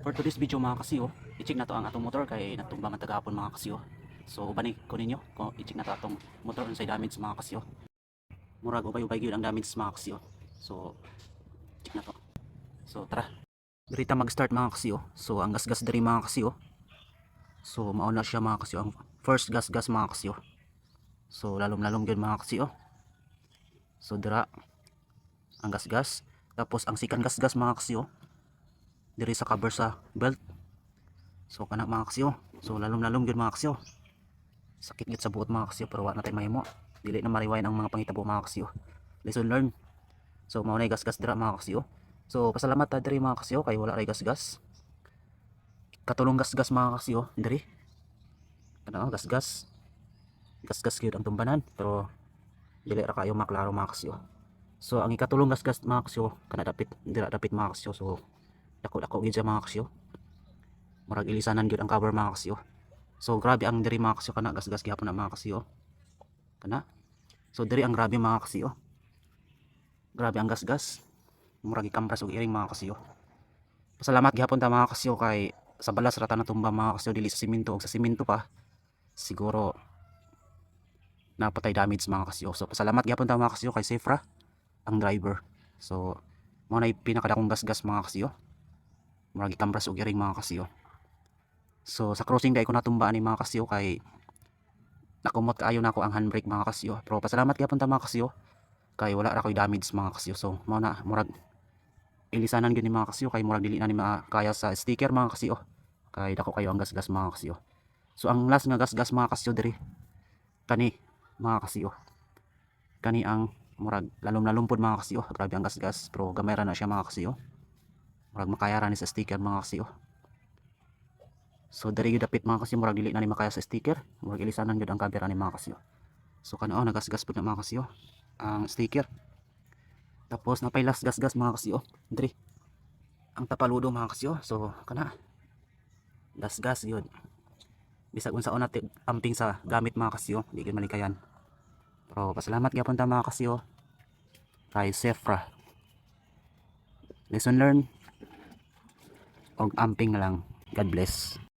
For today's video mga kasiyo, i-check na to ang atong motor kay natumba man tagahapon mga kasiyo. So bani ko ninyo kung i-check na to atong motor unsay damage mga kasiyo. Murag ubay-ubay gyud ang damage mga kasiyo. So check na to. So tara. Dirita mag-start mga kasiyo. So ang gas-gas diri mga kasiyo. So mauna siya mga kasiyo ang first gas-gas mga kasiyo. So lalom-lalom gyud mga kasiyo. So dira ang gas-gas tapos ang second gas-gas mga kasiyo diri sa cover sa belt. So kana mga kasyo so lalom lalom gyud mga kasyo sakit gyud sa buot mga kasyo pero wala na tay mahimo. Dili na mariwayan ang mga pangitabo mga kasyo lesson learn so mao na gas-gas dira mga kasyo so pasalamat ta diri mga kasyo kay wala ray gas-gas. Katulong gas-gas mga kasyo diri. Ano gas-gas? Gas-gas gyud ang tumbanan pero dili ra kayo maklaro mga kasyo so ang ikatulong gas-gas mga kasyo kana dapit dira dapit mga kasyo so dako dako gid sa mga kasyo. Murag ilisanan gyud ang cover mga kasyo. So grabe ang diri mga kasyo. Kana gas-gas gyapon na mga kasyo. Kana? So diri ang grabe mga kasyo. Grabe ang gas-gas. Murag ikampras og iring mga kasyo. Pasalamat gyapon ta mga kasyo kay sa balas rata na tumba mga kasyo. Dili sa simento. Og sa simento pa siguro napatay damage mga kasyo. So pasalamat gyapon ta mga kasyo kay Sefra ang driver. So mo na pinakadakong gas-gas mga kasyo murag ikambras og iring mga kasiyo. So sa crossing day ko natumbaan ni mga kasiyo kay nakumot kaayo na ako ang handbrake mga kasiyo. Pero pasalamat gyapon ta mga kasiyo kay wala ra koy damage mga kasiyo. So mao na murag ilisanan gyud ni mga kasiyo kay murag dili na ni makaya sa sticker mga kasiyo. Kay dako kayo ang gas-gas mga kasiyo. So ang last nga gas-gas mga kasiyo diri kani mga kasiyo. Kani ang murag lalom lalom pod mga kasiyo. Grabe ang gas-gas pero gamay ra na siya mga kasiyo murag makaya ra ni sa sticker mga kasiyo so dari gyud dapit mga kasiyo murag dili na ni makaya sa sticker. Murag ilisanan gyud ang camera ni mga kasiyo so kanao nagasgas pud na mga kasiyo ang sticker. Tapos napay last gas-gas mga kasiyo diri ang tapaludo mga kasiyo so kana. Gas-gas yun. Bisag unsa una amping sa gamit mga kasiyo di gyud malikayan. Pero pasalamat gyapon ta mga kasiyo kay Sefra. Lesson learned og amping lang. God bless